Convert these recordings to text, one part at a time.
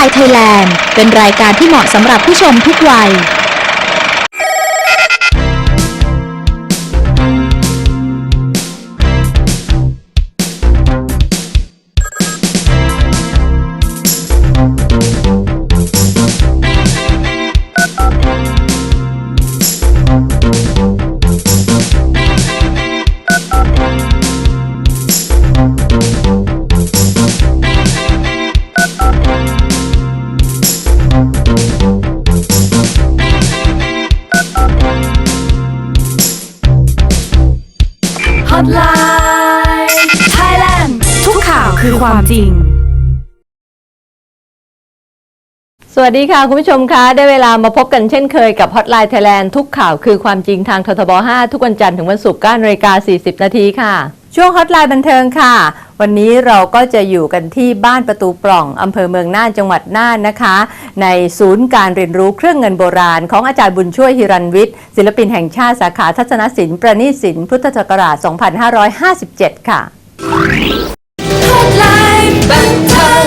Hotline Thailand เป็นรายการที่เหมาะสำหรับผู้ชมทุกวัย ริง สวัสดีค่ะคุณผู้ชมคะได้เวลามาพบกันเช่นเคยกับ Hotline Thailand ทุกข่าวคือความจริงทางททบ 5 ทุกวันจันทร์ถึงวันศุกร์9นาฬิกา40 นาทีค่ะ ช่วง Hotline บันเทิงค่ะ วันนี้เราก็จะอยู่กันที่บ้านประตูปล่องอำเภอเมืองน่านจังหวัดน่านนะคะ ในศูนย์การเรียนรู้เครื่องเงินโบราณ ของอาจารย์บุญช่วยฮิรันวิทย์ศิลปินแห่งชาติสาขาทัศนศิลป์ประณีตศิลป์พุทธศักราช 2557 ค่ะ บันเทิง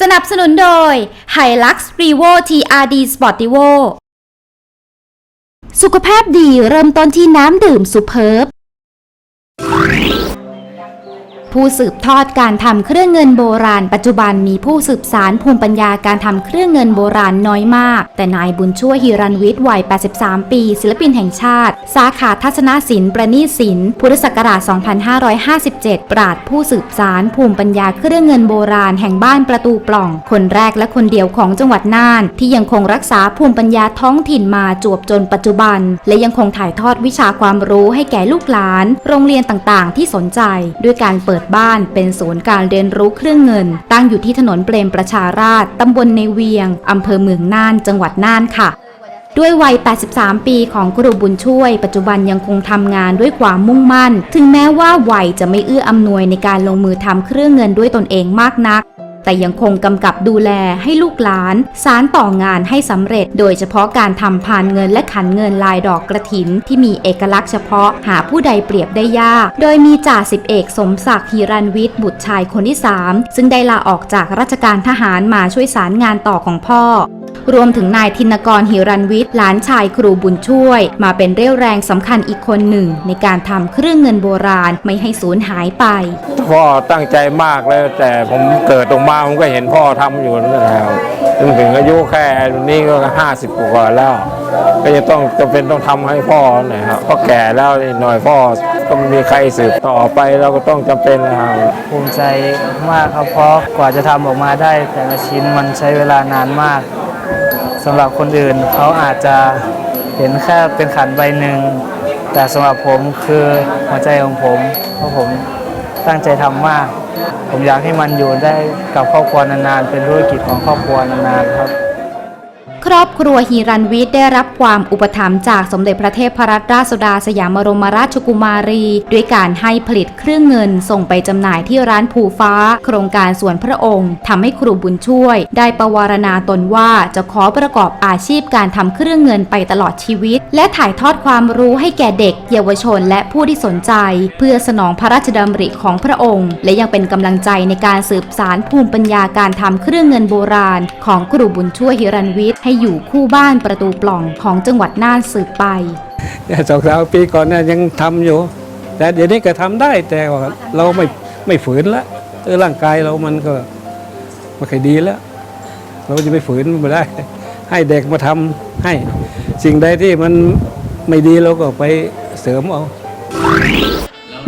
สนับสนุนโดย Hilux Revo TRD Sportivo สุขภาพดีเริ่มต้นที่น้ำดื่มสุเพิร์บ ผู้สืบทอดการทำเครื่องเงินโบราณ ปัจจุบันมีผู้สืบสารภูมิปัญญาการทำเครื่องเงินโบราณน้อยมาก แต่นายบุญช่วยฮิรันวิทย์วัย 83 ปี ศิลปินแห่งชาติ สาขาทัศนศิลป์ประณีศิลป์พุทธศักราช 2557 ปราดผู้สืบสารภูมิปัญญาเครื่องเงินโบราณแห่งบ้านประตูปล่อง คนแรกและคนเดียวของจังหวัดน่าน ที่ยังคงรักษาภูมิปัญญาท้องถิ่นมาจวบจนปัจจุบัน และยังคงถ่ายทอดวิชาความรู้ให้แก่ลูกหลาน โรงเรียนต่างๆ ที่สนใจ ด้วยการเปิดบ้าน เป็นศูนย์การเรียนรู้เครื่องเงิน ตั้งอยู่ที่ถนนเปรมประชาราษตำบลในเวียง อำเภอเมืองน่าน จังหวัดน่านค่ะด้วยวัย 83 ปีของครูบุญช่วย ปัจจุบันยังคงทำงานด้วยความมุ่งมั่น ถึงแม้ว่าวัยจะไม่เอื้ออำนวยในการลงมือทำเครื่องเงินด้วยตนเองมากนัก แต่ยังคงกำกับดูแลให้ลูกหลาน สารต่องานให้สำเร็จ โดยเฉพาะการทำพานเงินและขันเงินลายดอกกระถิน ที่มีเอกลักษณ์เฉพาะหาผู้ใดเปรียบได้ยาก โดยมีจ่าสิบเอกสมศักดิ์ฮิรันวิทย์บุตรชายคนที่ 3 ซึ่งได้ลาออกจากราชการทหารมาช่วยสารงานต่อของพ่อ รวมถึงนายธินกรหิรันวิทย์หลานชายครูบุญช่วย มาเป็นเรี่ยวแรงสำคัญอีกคนหนึ่ง ในการทำเครื่องเงินโบราณไม่ให้สูญหายไป พ่อตั้งใจมากเลยแต่ผมเกิดออกมาผมก็เห็นพ่อทำอยู่นั่นแหละครับจนถึงอายุแค่นี้ก็ห้าสิบกว่าแล้ว ก็จะต้องจะเป็นต้องทำให้พ่อหน่อยครับพ่อแก่แล้วนิดหน่อยพ่อก็ไม่มีใครสืบต่อไปเราก็ต้องจำเป็นนะครับภูมิใจมากครับเพราะกว่าจะทำออกมาได้ แต่ละชิ้นมันใช้เวลานานมาก สำหรับคนอื่นเขาอาจจะเห็นแค่เป็นขันใบหนึ่ง แต่สำหรับผมคือหัวใจของผม เพราะผมตั้งใจทำมาก ผมอยากให้มันอยู่ได้กับครอบครัวนานๆ เป็นธุรกิจของครอบครัวนานๆครับ ครอบครัวฮีรันวิทย์ได้รับความอุปถัมภ์จากสมเด็จพระเทพรัตนราชสุดาสยามบรมราชกุมารี ด้วยการให้ผลิตเครื่องเงินส่งไปจำหน่ายที่ร้านภูฟ้า โครงการสวนพระองค์ทำให้ครูบุญช่วย ได้ประวารณาตนว่าจะขอประกอบอาชีพการทำเครื่องเงินไปตลอดชีวิต และถ่ายทอดความรู้ให้แก่เด็ก เยาวชนและผู้ที่สนใจ เพื่อสนองพระราชดำริของพระองค์ และยังเป็นกำลังใจในการสืบสารภูมิปัญญาการทำเครื่องเงินโบราณ ของครูบุญช่วยฮิรันวิทย์ให้อยู่คู่บ้านประตูปล่องของจังหวัดน่านสืบไปสองสามปีก่อนเนี่ยยังทำอยู่ แต่เดี๋ยวนี้ก็ทำได้แต่ว่าเราไม่ไม่ฝืนละเออร่างกายเรามันก็ไม่ค่อยดีแล้ว เราจะไม่ฝืนไม่ได้ ให้เด็กมาทำให้สิ่งใดที่มันไม่ดีเราก็ไปเสริมเอา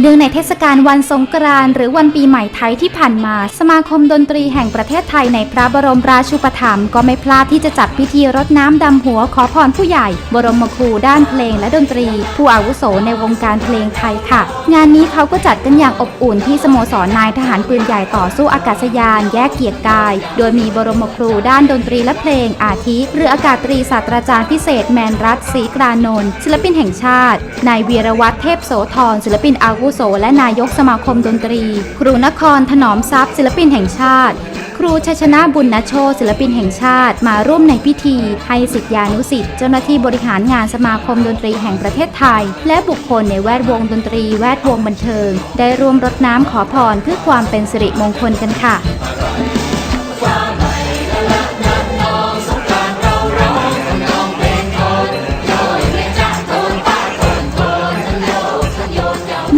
เนื่องในเทศกาลวันสงกรานต์หรือวันปีใหม่ไทยที่ผ่านมา สมาคมดนตรีแห่งประเทศไทยในพระบรมราชูปถัมภ์ก็ไม่พลาดที่จะจัดพิธีรดน้ำดำหัวขอพรผู้ใหญ่ บรมครูด้านเพลงและดนตรี ผู้อาวุโสในวงการเพลงไทยค่ะ งานนี้เขาก็จัดกันอย่างอบอุ่นที่สโมสรนายทหารปืนใหญ่ต่อสู้อากาศยาน แยกเกียรติกาย โดยมีบรมครูด้านดนตรีและเพลงอาทิเรืออากาศตรีศาสตราจารย์พิเศษแมนรัตศรีกรานนท์ศิลปินแห่งชาตินายเวีรวัตรเทพโสธรศิลปินอาวุโส และนายกสมาคมดนตรี ครูนครถนอมทรัพย์ศิลปินแห่งชาติ ครูชัชนะบุญนโชตศิลปินแห่งชาติ มาร่วมในพิธีให้สิทธิานุสิทธิ์เจ้าหน้าที่บริหารงานสมาคมดนตรีแห่งประเทศไทย และบุคคลในแวดวงดนตรีแวดวงบันเทิง ได้ร่วมรดน้ำขอพรเพื่อความเป็นสิริมงคลกันค่ะ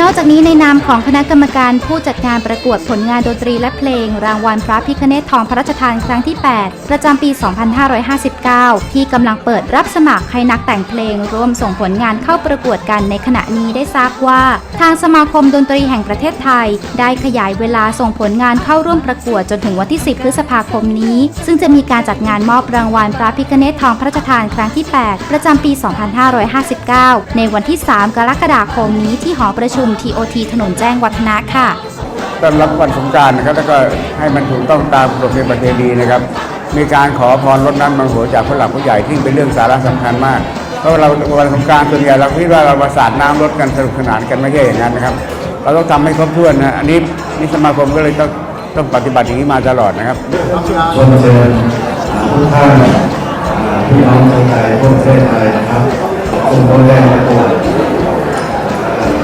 นอกจากนี้ในนามของคณะกรรมการผู้จัดงานประกวดผลงานดนตรีและเพลง รางวัลพระพิคเนตทองพระราชทานครั้งที่ 8 ประจำปี 2559 ที่กำลังเปิดรับสมัครให้นักแต่งเพลงร่วมส่งผลงานเข้าประกวดกันในขณะนี้ได้ทราบว่า ทางสมาคมดนตรีแห่งประเทศไทย ได้ขยายเวลาส่งผลงานเข้าร่วมประกวดจนถึงวันที่ 10 พฤษภาคมนี้ ซึ่งจะมีการจัดงานมอบรางวัลพระพิคเนตทองพระราชทานครั้งที่ 8 ประจำปี 2559 ในวันที่ 3 กรกฎาคมนี้ที่หอประชุม TOT ถนนแจ้งวัฒนะค่ะต้อนรับวันสงกรารนะครับแล้วก็ให้มันถูกต้องตามประเพณีประเพณีนะครับ มีการขอพรรดน้ำมังหัวจากผู้หลักผู้ใหญ่ที่เป็นเรื่องสาระสำคัญมากเพราะเราวันสงกรารส่วนใหญ่เราคิดว่าเราประสาดน้ำรดกันสนุกสนานกันไม่ใช่อย่างนั้นนะครับ เราต้องทำให้ครบถ้วนนะอันนี้นี่สมาคมก็เลยต้องต้องปฏิบัติอย่างนี้มาตลอดนะครับชวนเชิญอ่าทุกท่านอ่าพี่น้องชาวไทยทั่วประเทศไทยนะครับส่งตัวแทนประกวดอ่า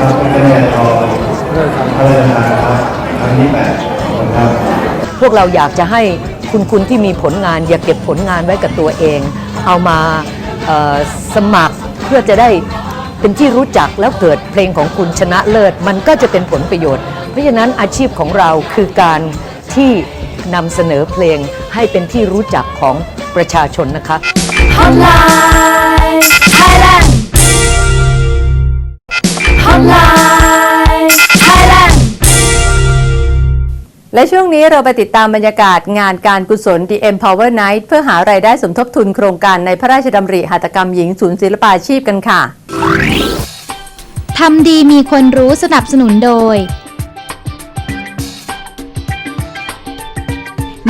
ครับคะแนนทองพระราครับครั้งที่แปดครับพวกเราอยากจะให้คุณคุณที่มีผลงาน อย่าเก็บผลงานไว้กับตัวเอง เอามาสมัครเพื่อจะได้เป็นที่รู้จักแล้วเกิดเพลงของคุณชนะเลิศ มันก็จะเป็นผลประโยชน์ เพราะฉะนั้นอาชีพของเราคือการที่นำเสนอเพลงให้เป็นที่รู้จักของประชาชนนะคะ และช่วงนี้เราไปติดตามบรรยากาศงานการกุศล The Empower Night เพื่อหารายได้สมทบทุนโครงการในพระราชดำริหัตถกรรมหญิงศูนย์ศิลปาชีพกันค่ะ ทำดีมีคนรู้สนับสนุนโดย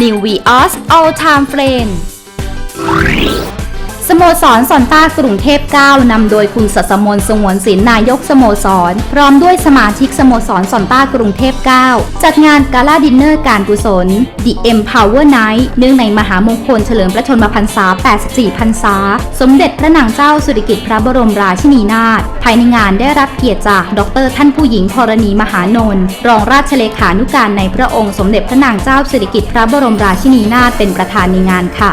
New Vios All Time Friend โมสรซอนต้ากรุงเทพ9นำโดยคุณสัสมนสงวนศิลป์นายกสโมสร พร้อมด้วยสมาชิกสโมสรซอนต้ากรุงเทพ9จัดงานกาลาดินเนอร์การกุศล The Empower Night เนื่องในมหามงคลเฉลิมพระชนมพรรษา 84 พรรษา สมเด็จพระนางเจ้าสุริกิติ์พระบรมราชินีนาถภายในงานได้รับเกียรติจาก ดร ท่านผู้หญิงธรณีมหานนท์รองราชเลขานุการในพระองค์สมเด็จพระนางเจ้าสิริกิติ์พระบรมราชินีนาถเป็นประธานในงานค่ะ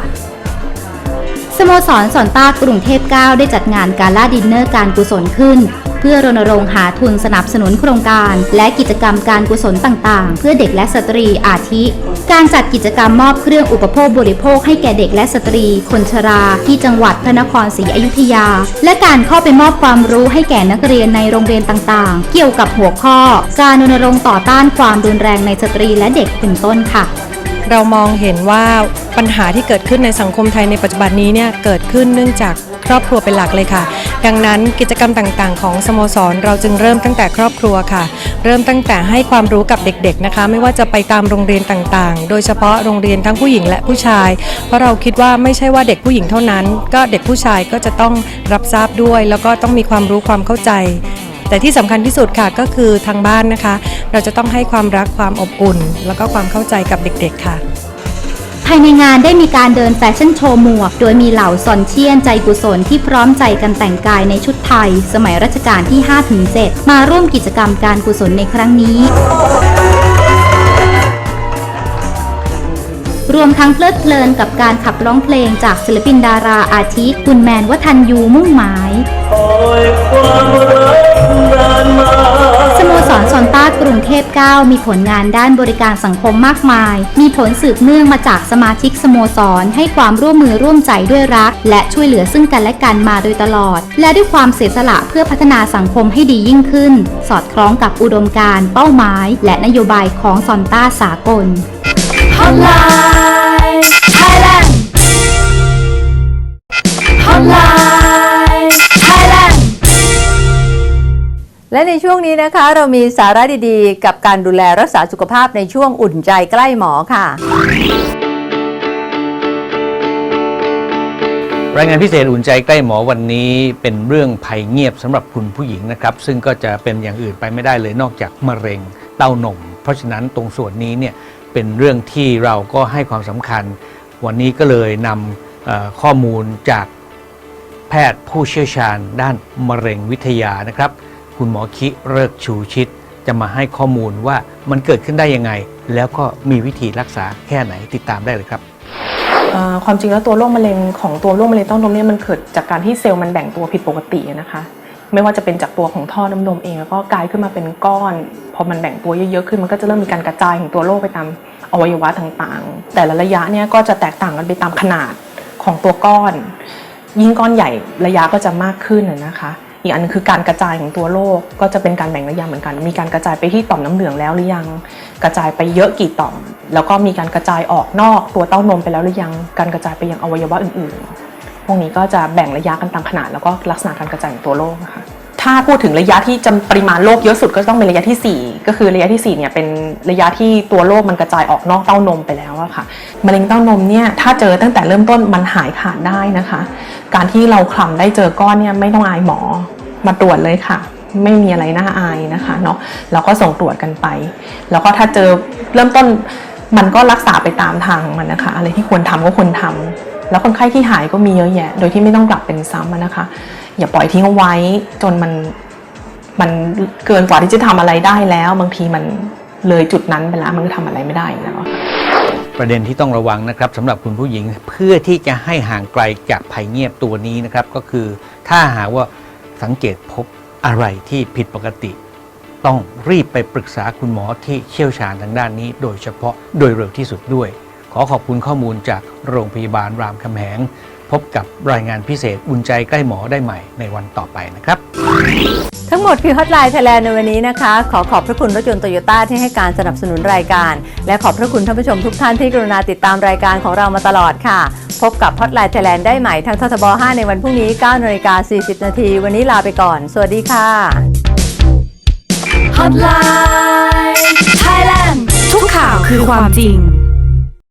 โมสรสอนต้ากรุงเทพ9ได้จัดงานการล่าดินเนอร์การกุศลขึ้น เพื่อรณรงค์หาทุนสนับสนุนโครงการ และกิจกรรมการกุศลต่างๆ เพื่อเด็กและสตรีอาทิ การจัดกิจกรรมมอบเครื่องอุปโภคบริโภคให้แก่เด็กและสตรี คนชรา ที่จังหวัดพระนครศรีอยุธยา และการเข้าไปมอบความรู้ให้แก่นักเรียนในโรงเรียนต่างๆ เกี่ยวกับหัวข้อ การรณรงค์ต่อต้านความรุนแรงในสตรีและเด็กเป็นต้นค่ะ เรามองเห็นว่าปัญหาที่เกิดขึ้นในสังคมไทยในปัจจุบันนี้เนี่ยเกิดขึ้นเนื่องจากครอบครัวเป็นหลักเลยค่ะ ดังนั้นกิจกรรมต่างๆ ของสโมสรเราจึงเริ่มตั้งแต่ครอบครัวค่ะ เริ่มตั้งแต่ให้ความรู้กับเด็กๆนะคะ ไม่ว่าจะไปตามโรงเรียนต่างๆ โดยเฉพาะโรงเรียนทั้งผู้หญิงและผู้ชาย เพราะเราคิดว่าไม่ใช่ว่าเด็กผู้หญิงเท่านั้น ก็เด็กผู้ชายก็จะต้องรับทราบด้วย แล้วก็ต้องมีความรู้ความเข้าใจ แต่ที่สำคัญที่สุดค่ะก็คือทางบ้านนะคะ เราจะต้องให้ความรักความอบอุ่น แล้วก็ความเข้าใจกับเด็กๆค่ะภายในงานได้มีการเดินแฟชั่นโชว์หมวก โดยมีเหล่าซอนเชียนใจกุศลที่พร้อมใจกันแต่งกายในชุดไทย สมัยรัชกาลที่ 5-7 มาร่วมกิจกรรมการกุศลในครั้งนี้ วมทั้งเพลิดเพลินกับการขับร้องเพลงจากศิลปินดาราอาทิคุณแมนวัฒนยูมุ่งหมายสโมสรซอนต้ากรุงเทพ 9 มีผลงานด้านบริการสังคมมากมาย มีผลสืบเนื่องมาจากสมาชิกสโมสรให้ความร่วมมือร่วมใจด้วยรัก และช่วยเหลือซึ่งกันและกันมาโดยตลอด และด้วยความเสียสละเพื่อพัฒนาสังคมให้ดียิ่งขึ้น สอดคล้องกับอุดมการณ์เป้าหมาย และนโยบายของซอนต้าสากล Hotline Thailand Hotline Thailand และในช่วงนี้นะคะเรามีสาระดีๆ กับการดูแลรักษาสุขภาพในช่วงอุ่นใจใกล้หมอค่ะ รายงานพิเศษอุ่นใจใกล้หมอวันนี้เป็นเรื่องภัยเงียบสำหรับคุณผู้หญิงนะครับ ซึ่งก็จะเป็นอย่างอื่นไปไม่ได้เลยนอกจากมะเร็งเต้านม เพราะฉะนั้นตรงส่วนนี้เนี่ย เป็นเรื่องที่เราก็ให้ความสำคัญ วันนี้ก็เลยนำข้อมูลจากแพทย์ผู้เชี่ยวชาญด้านมะเร็งวิทยานะครับ คุณหมอคิเริกชูชิต จะมาให้ข้อมูลว่ามันเกิดขึ้นได้ยังไง แล้วก็มีวิธีรักษาแค่ไหนติดตามได้เลยครับความจริงแล้วตัวโรคมะเร็งของตัวโรคมะเร็งเต้านมเนี่ยมันเกิดจากการที่เซลล์มันแบ่งตัวผิดปกตินะคะ ไม่ว่าจะเป็นจากตัวของท่อน้ำนมเองแล้วก็กลายขึ้นมาเป็นก้อน พอมันแบ่งตัวเยอะๆขึ้นมันก็จะเริ่มมีการกระจายของตัวโรคไปตามอวัยวะต่างๆ แต่ละระยะเนี่ยก็จะแตกต่างกันไปตามขนาดของตัวก้อน ยิ่งก้อนใหญ่ระยะก็จะมากขึ้นนะคะอีกอันนึงคือการกระจายของตัวโรคก็จะเป็นการแบ่งระยะเหมือนกัน มีการกระจายไปที่ต่อมน้ำเหลืองแล้วหรือยัง กระจายไปเยอะกี่ต่อม แล้วก็มีการกระจายออกนอกตัวเต้านมไปแล้วหรือยัง การกระจายไปยังอวัยวะอื่นๆ วกนี้ก็จะแบ่งระยะกันตามขนาดแล้วก็ลักษณะการกระจายของตัวโรคนะคะถ้าพูดถึงระยะที่จำปริมาณโรคเยอะสุดก็ต้องเป็นระยะที่ 4 ก็คือระยะที่4เนี่ยเป็นระยะที่ตัวโรคมันกระจายออกนอกเต้านมไปแล้วอะค่ะมะเร็งเต้านมเนี่ยถ้าเจอตั้งแต่เริ่มต้นมันหายขาดได้นะคะ การที่เราคลำได้เจอก้อนเนี่ยไม่ต้องอายหมอมาตรวจเลยค่ะ ไม่มีอะไรน่าอายนะคะเนาะเราก็ส่งตรวจกันไป แล้วก็ถ้าเจอเริ่มต้นมันก็รักษาไปตามทางของมันนะคะ อะไรที่ควรทำก็ควรทำ แล้วคนไข้ที่หายก็มีเยอะแยะ โดยที่ไม่ต้องกลับเป็นซ้ำนะคะ อย่าปล่อยทิ้งเอาไว้จนมันมันเกินกว่าที่จะทำอะไรได้แล้ว บางทีมันเลยจุดนั้นไปแล้วมันก็ทำอะไรไม่ได้แล้วประเด็นที่ต้องระวังนะครับสำหรับคุณผู้หญิงเพื่อที่จะให้ห่างไกลจากภัยเงียบตัวนี้นะครับ ก็คือถ้าหากว่าสังเกตพบอะไรที่ผิดปกติ ต้องรีบไปปรึกษาคุณหมอที่เชี่ยวชาญทางด้านนี้ โดยเฉพาะโดยเร็วที่สุดด้วย ขอขอบคุณข้อมูลจากโรงพยาบาลรามคำแหง พบกับรายงานพิเศษอุ่นใจใกล้หมอได้ใหม่ในวันต่อไปนะครับ ทั้งหมดคือฮอตไลน์ไทยแลนด์ในวันนี้นะคะ ขอขอบพระคุณรถยนต์โตโยต้าที่ให้การสนับสนุนรายการ และขอบพระคุณท่านผู้ชมทุกท่านที่กรุณาติดตามรายการของเรามาตลอดค่ะ พบกับฮอตไลน์ไทยแลนด์ได้ใหม่ทางททบ 5 ในวันพรุ่งนี้9นาฬิกา40 นาทีวันนี้ลาไปก่อน สวัสดีค่ะ Hotline Thailand ทุกข่าวคือความจริง